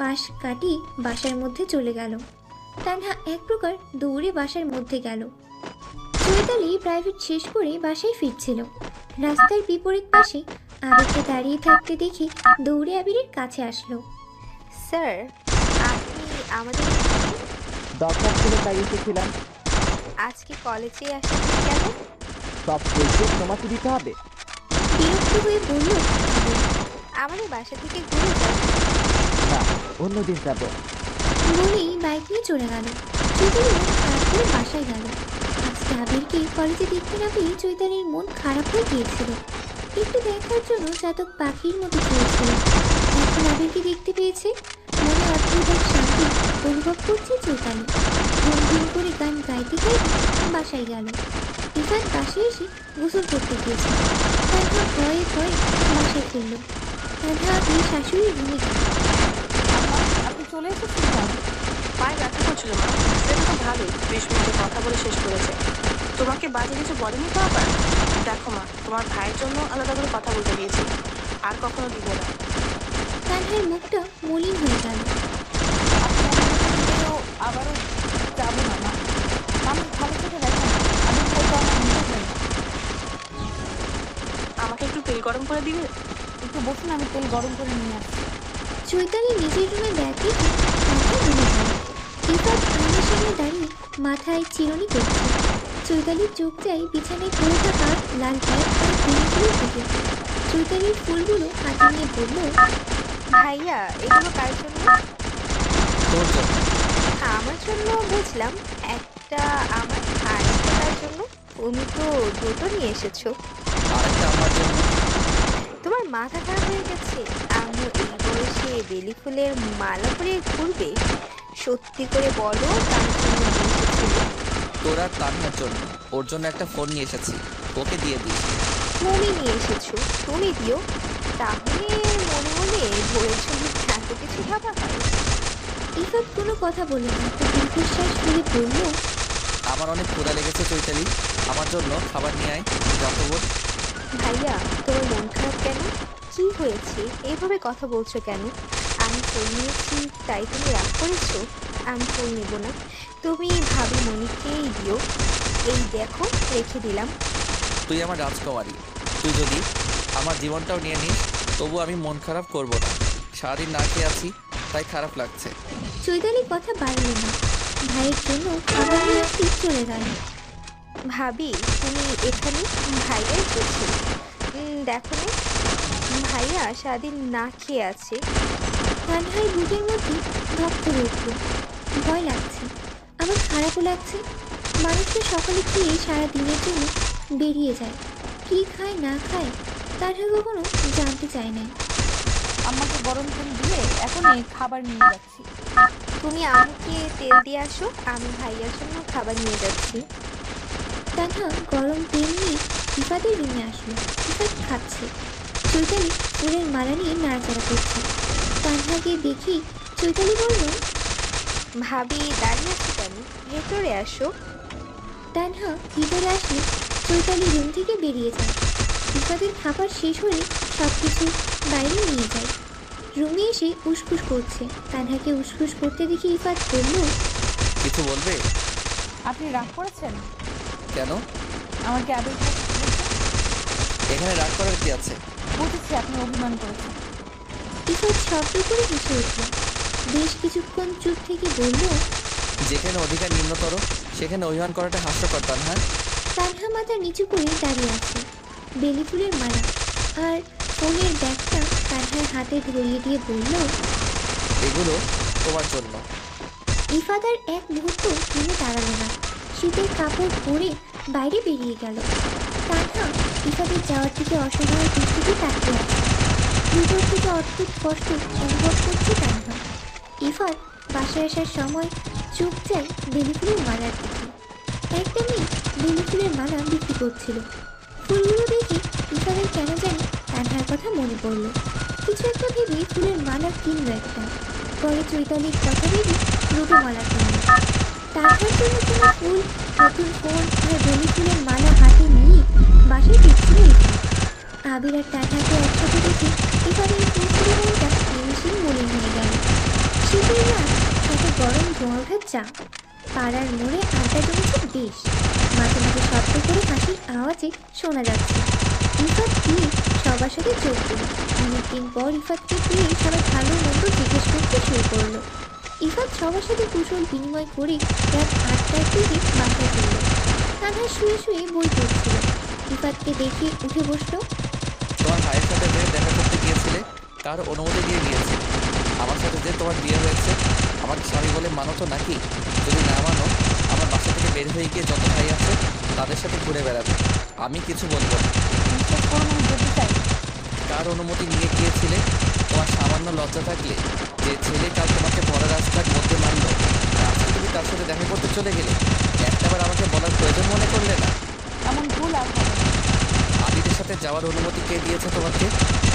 পাশ কাটি বাসার মধ্যে চলে গেল। তানহা এক প্রকার দৌড়ে বাসার মধ্যে গেল। চৈতালি প্রাইভেট শেষ করে বাসায় ফিরছিল। রাস্তার বিপরীত পাশে আবিরকে দাঁড়িয়ে থাকতে দেখে দৌড়ে আবিরের কাছে আসলো। স্যার আপনি আমাদের দরকার ছিল তাই এসেছিলাম। আজকে কলেজে আসেন কেন? সব পয়সা তোমাকে দিতে হবে। বিরক্ত হয়ে বলল আমাদের বাসা থেকে ঘুরে যান না অন্যদিন যাব। বলেই বাইক নিয়ে চলে গেল। চৈতালি মন বাসায় গেল। আজকে আবিরকে কলেজে দেখতে না পেয়ে চৈতালির মন খারাপ হয়ে গিয়েছিল। একটু দেখার জন্য চাতক পাখির মতো চলছিল এখন আবিরকে দেখতে পেয়েছে। মনে অদ্ভুত এক শান্তি অনুভব করছে চৈতালি। গুনগুন করে গান গাইতে গাইতে বাসায় গেল। ইফাত পাশে এসে গোসল করতে গিয়েছে। তারপর ভয়ে ভয়ে বাসায় ফিরল। তারপর আপনি গেল। আপনি চলে এসেছেন কেন পায়ে ব্যথা করছিল মা। সেটা তো ভালোই। বিশ মিনিটে কথা বলে শেষ করেছে। তোমাকে বাজে কিছু বলেনি তো আবার? দেখো মা তোমার ভাইয়ের জন্য আলাদা করে কথা বলতে দিয়েছি। আর কখনো দিব না। তানহার মুখটা মলিন হয়ে গেল। আপনি আবারও যাব না মা। আমি ভালো আমি আমার আমাকে একটু তেল গরম করে দিবে? একটু বসুন আমি তেল গরম করে নিয়ে আসছি। চৈতালি নিজের রুমে গেল ইফাত আয়নার সামনে দাঁড়িয়ে মাথায় চিরুনি করছে। চৈতালির চোখ চাই বিছানায় পড়ে থাকা লাল ব্যাগ আর ফুলগুলোর দিকে চৈতালির ফুলগুলো হাতে নিয়ে বলল ভাইয়া এগুলো কার জন্য? আমার জন্য বুঝলাম একটা আমার আর একটা জন্য? তুমি তো দুটো নিয়ে এসেছ। তোমার মাথা খারাপ হয়ে গেছে। বয়সে বেলি ফুলের মালা পরে ঘুরবে? সত্যি করে বলো তার জন্য তোর আর জন্য ওর জন্য একটা ফোন নিয়ে এসেছি ওকে দিয়ে দিস তুমি নিয়ে এসেছ তুমি দিও। তাহলে মনে মনে বইয়ের জন্য এত কিছু ভাবা হয়। ইফাত কোনো কথা বলল না তো দীর্ঘশ্বাস ফেলে বলল। আমার অনেক ক্ষুধা লেগেছে চৈতালি আমার জন্য খাবার নিয়ে আয় যত বোন ভাইয়া তোমার মন খারাপ কেন? কি হয়েছে? এইভাবে কথা বলছো কেন? আমি ফোন নিয়েছি তাই তুমি রাগ করেছ? আমি ফোন নেব না। তুমি ভাবি মনিকেই দিও। এই দেখো রেখে দিলাম। তুই আমার রাজকুমারী। তুই যদি আমার জীবনটাও নিয়ে নিস তবু আমি মন খারাপ করব না। সারাদিন না খেয়ে আছি তাই খারাপ লাগছে। চৈতালি কথা বাড়ল না। ভাইয়ের জন্য খাবার নিয়ে আসতে চলে গেল। ভাবি তুমি এখানে? ভাইয়া এসেছে। দেখো না। ভাইয়া সারাদিন না খেয়ে আছে। তানহার বুকের মধ্যে ধপ করে উঠল ভয় লাগছে। আমার খারাপও লাগছে। মানুষটা সকালে খেয়ে সারা দিনের জন্য বেরিয়ে যায়। কি খায় না খায় তারা কখনো জানতে চায় না আমাকে গরম তেল দিয়ে এখনই খাবার নিয়ে যাচ্ছি। তুমি আমাকে তেল দিয়ে আসো আমি ভাইয়ার জন্য খাবার নিয়ে যাচ্ছি। তানহা গরম তেল নিয়ে ইফাদের রুমে আসলো। ইফাত খাচ্ছে। চৈতালি ফুলের মালা নিয়ে নাড়াচাড়া করছে। তানহাকে দেখি চৈতালি বলল ভাবি দাঁড়িয়ে আছো কেন? ভেতরে আসো। তানহা ভিতরে আসলে চৈতালি রুম থেকে বেরিয়ে যায়। ইফাদের খাবার শেষ হলে সব কিছু বাইরে নিয়ে যায়। রুমে এসে উসখুস করছে। তানহাকে উসখুস করতে দেখে ইফাত বলল কিছু বলবে? আপনি রাগ করেছেন? কেন? আমাকে আবেগ এখানে রাগ করার কি আছে? বুঝেছি আপনি অভিমান করেছেন। ইফাত শব্দ করে হেসে উঠল বেশ কিছুক্ষণ চুপ থেকে বলল যেখানে অধিকার নিম্নতর সেখানে অভিমান করাটা হাস্যকর তান্না তানহা মাথা নিচু করে দাঁড়িয়ে আছে বেলি ফুলের মালা আর ফোনের ব্যাগটা তানহার হাতে ধরিয়ে দিয়ে বলল এগুলো তোমার জন্য। ইফাদার এক মুহূর্ত থেমে দাঁড়াল না। শীতের কাপড় পরে বাইরে বেরিয়ে গেল। তানহা ইফাদের যাওয়ার দিকে অসহায় দৃষ্টিতে তাকিয়ে আছে। ভিতর থেকে অদ্ভুত কষ্ট অনুভব করছে তানহা ইফাত বাসায় আসার সময় চোখ যায় বেলি ফুলের মালার দিকে। একটা মেয়ে বেলি মালা বিক্রি করছিল। ফুলগুলো দেখে ইফাদের কেন জানি তানহার কথা মনে পড়ল। কিছু একটা ভেবে ফুলের মালা কিনলো একটা। পরে চৈতালির কথা ভেবে দুটো মালা কিনলো। তানহার জন্য কোনো ফুল, নতুন ফোন আর বেলি ফুলের মালা হাতে নিয়ে বাসায় ফিরছিল ইফাত আবির আর তানহাকে একসাথে দেখে এবারে এই ফুল ফুলের মনটা নিমিশেই মলিন হয়ে গেল। গরম ধোঁয়া ওঠা চা পাড়ার মোড়ে আড্ডা জমেছে বেশ। মাঝে মাঝে শব্দ করে হাসির আওয়াজে শোনা যাচ্ছে। ইফাত দিয়ে সবার সাথে যোগ দিল। অনেকদিন পর ইফাতকে দিয়ে সবাই ভালো মন্দ জিজ্ঞেস করতে শুরু করল। ইফাত সবার সাথে কুশল বিনিময় করে রাত আটটার দিকে বাসায় ফিরল। তানহা শুয়ে শুয়ে বই পড়ছিল। ইফাতকে দেখে উঠে বসল। তোমার ভাইয়ের সাথে যে দেখা করতে গিয়েছিলে কার অনুমতি দিয়ে গিয়েছে। আমার সাথে যে তোমার বিয়ে হয়েছে আমার স্বামী বলে মানো তো নাকি? যদি না মানো আমার বাসা থেকে বের হয়ে গিয়ে যত ভাই আছে তাদের সাথে ঘুরে বেড়াবে। আমি কিছু বলব না। চাই? কার অনুমতি নিয়ে গিয়েছিলে? তোমার সামান্য লজ্জা থাকলে যে ছেলে কাল তোমাকে ভরা রাস্তার মধ্যে আর আজকে তুমি তার সাথে দেখা করতে চলে গেলে একটাবার আমাকে বলার প্রয়োজন মনে করলে না এমন ভুল আর হবে না। আবিদের সাথে যাওয়ার অনুমতি কে দিয়েছে তোমাকে?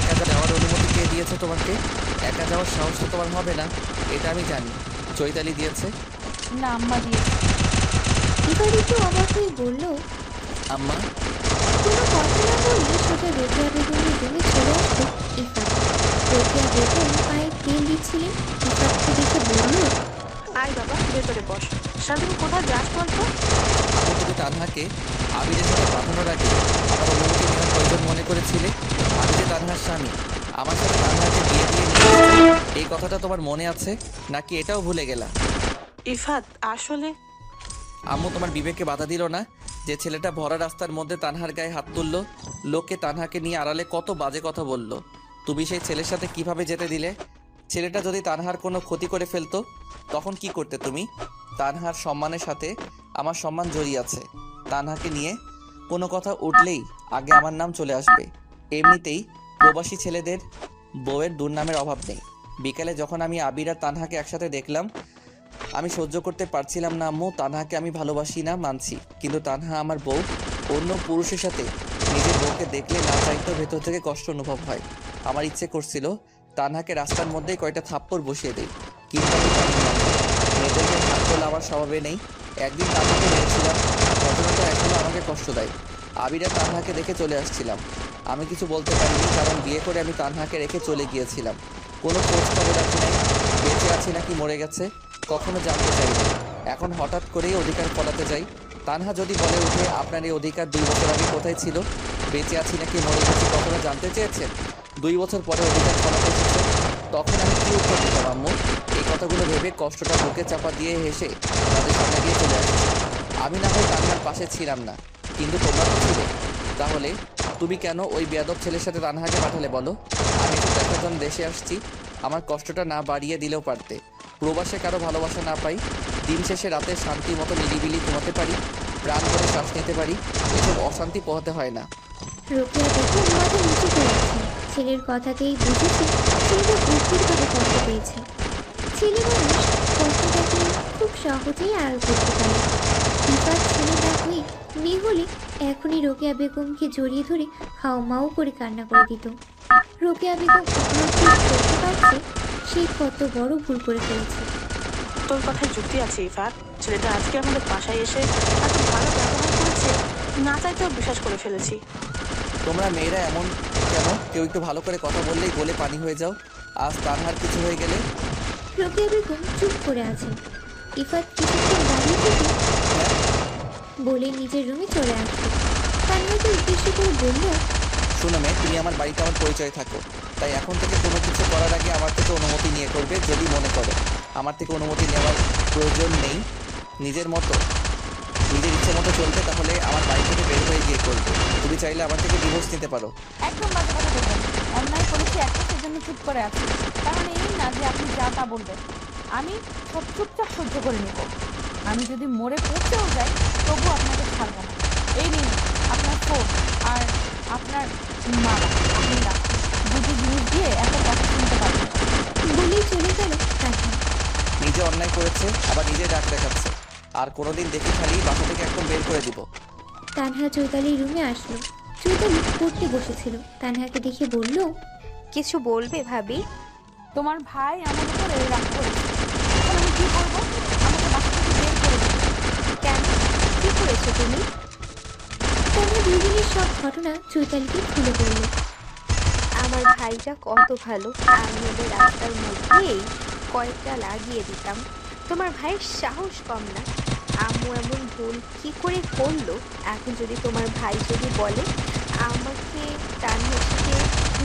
একা যাওয়ার অনুমতি কে দিয়েছে তোমাকে? একা যাওয়ার সাহস তো তোমার হবে না এটা আমি জানি। চৈতালি দিয়েছে। না আম্মা দিয়েছে। ইফাত একটু অবাক হয়ে বলল আম্মা? কোনো কথা না বলে সোজা রোকেয়া বেগমের রুমে চলে আসলো ইফাত। রোকেয়া বেগম পায়ে তেল দিচ্ছিলেন। ইফাতকে দেখে বলল আয় বাবা ভেতরে বস। স্বাধীন কোথায় যাস বলতো? আমি তুমি তানহাকে আবিদের সাথে পাঠানোর আগে আমার অনুমতি প্রয়োজন মনে করেছিলে? আমি যে তানহার স্বামী। আমার সাথে তানহাকে বিয়ে দিয়ে এই কথাটা তোমার মনে আছে? নাকি এটাও ভুলে গেলা? ইফাত আসলে? আম্মু তোমার বিবেকে বাধা দিল না? যে ছেলেটা ভরা রাস্তার মধ্যে তানহার গায়ে হাত তুললো লোকে তানহাকে নিয়ে আড়ালে কত বাজে কথা বলল। তুমি সেই ছেলের সাথে কীভাবে যেতে দিলে? ছেলেটা যদি তানহার কোনো ক্ষতি করে ফেলতো তখন কি করতে তুমি? তানহার সম্মানের সাথে আমার সম্মান জড়িয়ে আছে। তানহাকে নিয়ে কোনো কথা উঠলেই আগে আমার নাম চলে আসবে। এমনিতেই প্রবাসী ছেলেদের বউয়ের দুর্নামের অভাব নেই। বিকালে যখন আমি আবির আর তানহাকে একসাথে দেখলাম, আমি সহ্য করতে পারছিলাম না, আম্মু, তানহাকে আমি ভালোবাসি না, মানছি। কিন্তু তানহা আমার বউ, অন্য পুরুষের সাথে নিজের বউকে দেখলে না চাইতেও ভেতর থেকে কষ্ট অনুভব হয়। আমার ইচ্ছে করছিল তানহাকে রাস্তার মধ্যেই কয়টা থাপ্পড় বসিয়ে দেই। কিন্তু মেয়েদেরকে তোলা আমার স্বভাবে নেই। একদিন তানহাকে মেরেছিলাম ঘটনাটা এখনও আমাকে কষ্ট দেয়। আবিরা তানহাকে দেখে চলে আসছিলাম। আমি কিছু বলতে পারিনি, কারণ বিয়ে করে আমি তানহাকে রেখে চলে গিয়েছিলাম। কোনো খোঁজ খবর রাখি নাই বেঁচে আছি নাকি মরে গেছে? কখনো জানতে চাই এখন হঠাৎ করেই অধিকার ফলাতে যাই। তানহা যদি বলে উঠে আপনার এই অধিকার দুই বছর আগে কোথায় ছিল? বেঁচে আছি নাকি মরে গেছি কখনো জানতে চেয়েছেন? দুই বছর পরে অধিকার ফলাতে এসেছে। তখন আমি কি উত্তর দিতাম, আম্মু? এই কথাগুলো ভেবে কষ্টটা বুকে চাপা দিয়ে হেসে তাদের সামনে দিয়ে চলে আসি আমি না হয় তানহার পাশে ছিলাম না। কিন্তু তোমরা তো ছিলে তাহলে তুমি কেন ওই বেয়াদব ছেলের সাথে তানহাকে পাঠালে বলো? আমি তো দেশে আসছি, আমার কষ্টটা না বাড়িয়ে দিলেও পারতে। প্রবাসে কারও ভালোবাসা না পাই, দিন শেষে রাতে শান্তি মতো নিরিবিলি ঘুমাতে পারি, প্রাণ করে শ্বাস নিতে পারি, এসব অশান্তি পোহাতে হয় না। ছেলের বুঝেছে ছেলেটা কষ্ট পেয়েছে ছেলে মানুষ কষ্টটাকে খুব সহজেই আড়াল করতে পারে। বিপাদ ছেলে না হয়ে মেয়ে হলে এখনই রোকেয়া বেগমকে জড়িয়ে ধরে হাও মাও করে কান্না করে দিত। রোকেয়া বেগম করতে পারছে সে কত বড় ভুল করে ফেলেছে। তোর কথায় যুক্তি আছে ইফাত ছেলেটা আজকে আমাদের বাসায় এসে এত ভালো ব্যবহার করেছে না চাইতেও বিশ্বাস করে ফেলেছি। তোমরা মেয়েরা এমন কেন? কেউ একটু ভালো করে কথা বললেই গোলে পানি হয়ে যাও। আজ তানহার কিছু হয়ে গেলে? রোকেয়া বেগম চুপ করে আছেন ইফাত কিছুক্ষণ দাঁড়িয়ে থেকে বলে নিজের রুমে চলে আসবে তান্নাকে উদ্দেশ্য করে বলল শোনো মেয়ে তুমি আমার বাড়িতে আমার পরিচয় থাকো। তাই এখন থেকে কোনো কিছু করার আগে আমার থেকে অনুমতি নিয়ে করবে যদি মনে করো। আমার থেকে অনুমতি নেওয়ার প্রয়োজন নেই। নিজের মতো নিজের ইচ্ছে মতো চলবে তাহলে আমার বাড়ি থেকে বের হয়ে গিয়ে করবে। তুমি চাইলে আমার থেকে ডিভোর্স নিতে পারো। একদম বাজে কথা বলবেন। অন্যায় করেছি একটা সেজন্য চুপ করে আছি। তার মানে এই না যে আপনি যা তা বলবেন। আমি সব চুপচাপ সহ্য করে নেব। আমি যদি মরে পড়তেও যাই তবু আপনাকে ছাড়বো না। এই নিন আপনার ফোন আর আপনার মা আপনি দুটি জিনিস দিয়ে এত কথা শুনতে পারবেন। বলেই চলে গেল নিজে অন্যায় করেছে আবার নিজে ডাক দেখাচ্ছে। আর কোনোদিন দেখি খালি বাসা থেকে একদম বের করে দিব। তানহা চৈতালির রুমে আসলো। চৈতালি পড়তে বসেছিল। তানহাকে দেখে বলল কিছু বলবে ভাবি? তোমার ভাই আমার উপরে রাগ করেছে। এখন আমি কি করব আমাকে বাসা থেকে বের করে দেবে কেন কি করেছ তুমি? তানহা দুদিনের সব ঘটনা চৈতালিকে খুলে বলল। আমার ভাইটা কত ভালো, আমি ওদের রাস্তার মধ্যেই কয়েকটা লাগিয়ে দিতাম। তোমার ভাইয়ের সাহস কম না। আম্মু এমন ভুল কি করে করল? এখন যদি তোমার ভাই যদি বলে, আমাকে তার সাথে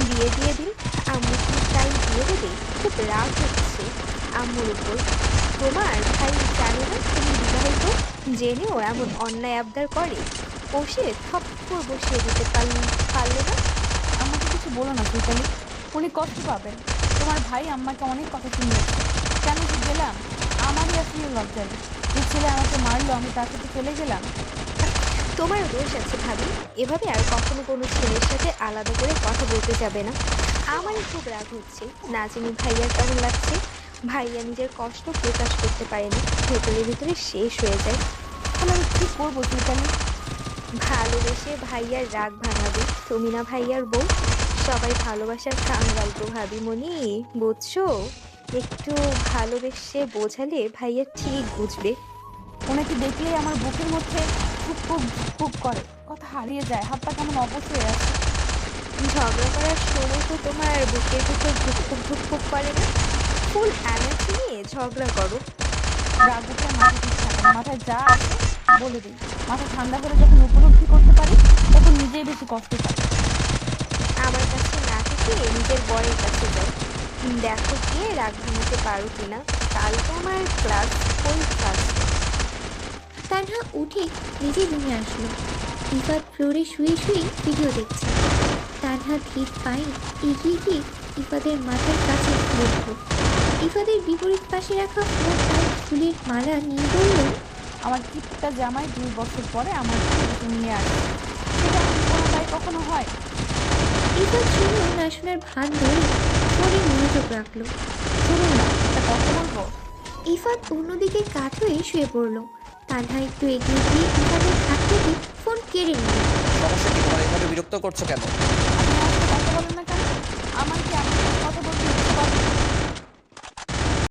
বিয়ে দিয়ে দিন, আম্মু কি তাই দিয়ে দেবে? খুব রাগ হচ্ছে আম্মুর উপর। তোমার ভাই জানে না তুমি বিবাহিত। জেনেও এমন অন্যায় আবদার করে বসে থপ্পড় বসিয়ে দিতে পারল না। আমাকে কিছু বলো না চৈতালি উনি কষ্ট পাবেন। তোমার ভাই আম্মাকে অনেক কথা শুনিয়েছে। কেন যে গেলাম? আমারই আসলে লজ্জা নেই যে ছেলে আমাকে মারলো আমি তার সাথে চলে গেলাম। তোমার দোষ আছে ভাবি এভাবে আর কখনো কোনো ছেলের সাথে আলাদা করে কথা বলতে যাবে না। আমারই খুব রাগ হচ্ছে না জানি ভাইয়ার কেমন লাগছে। ভাইয়া নিজের কষ্ট প্রকাশ করতে পারেনি ভেতরে ভেতরে শেষ হয়ে যায়। তাহলে আমি কী করব চৈতালি ভালোবেসে ভাইয়ার রাগ ভাঙাবে। তুমি না ভাইয়ার বউ সবাই ভালোবাসার কাঙ্গাল তো ভাবি মনি বুঝছ? একটু ভালোবেসে বোঝালে ভাইয়া ঠিক বুঝবে। ওনাকে দেখলেই আমার বুকের মধ্যে ধুকপুক খুব করে। কথা হারিয়ে যায় হাতটা কেমন অবশ হয়ে আছে। ঝগড়া করার সময় তো তোমার বুকের ভিতর ধুকপুক ধুকপুক করে না? ফুল এনার্জি নিয়ে ঝগড়া করো। রাগ উঠলে মাথা ঠিক থাকে না। মাথায় যা আছে বলে দিই। মাথা ঠান্ডা করে যখন উপলব্ধি করতে পারি তখন নিজেই বেশি কষ্ট পাই। আমার কাছে না থেকে নিজের বরের কাছে যাও। দেখো গিয়ে রাগ ভাঙাতে পারো কিনা। কাল তো আমার ক্লাস পরীক্ষা আছে তানহা উঠে নিজে রুমে আসলো। ইফাত ফ্লোরে শুয়ে শুয়ে ভিডিও দেখছে। তানহা ধীর পায়ে এগিয়ে গিয়ে ইফাদের মাথার কাছে বসল ইফাদের বিপরীত পাশে রাখা আর ফুলের মালা নিয়ে বলল আমার কিপটা জামাই দুই বছর পরে আমার কাছে নিয়ে আসে। সেটা কোনো তাই কখনো হয়? ইফাত শুনল না শোনার ভান ধরে ফোনে মনোযোগ রাখল। শুনুন না একটা কথা বলব। ইফাত অন্যদিকে কাঠ হয়ে শুয়ে পড়ল। তানহা একটু এগিয়ে গিয়ে ইফাদের হাত থেকে ফোন কেড়ে নিল। সমস্যা কি? তোমার এভাবে বিরক্ত করছ কেন? আপনি আমার কথা বলেন না কেন?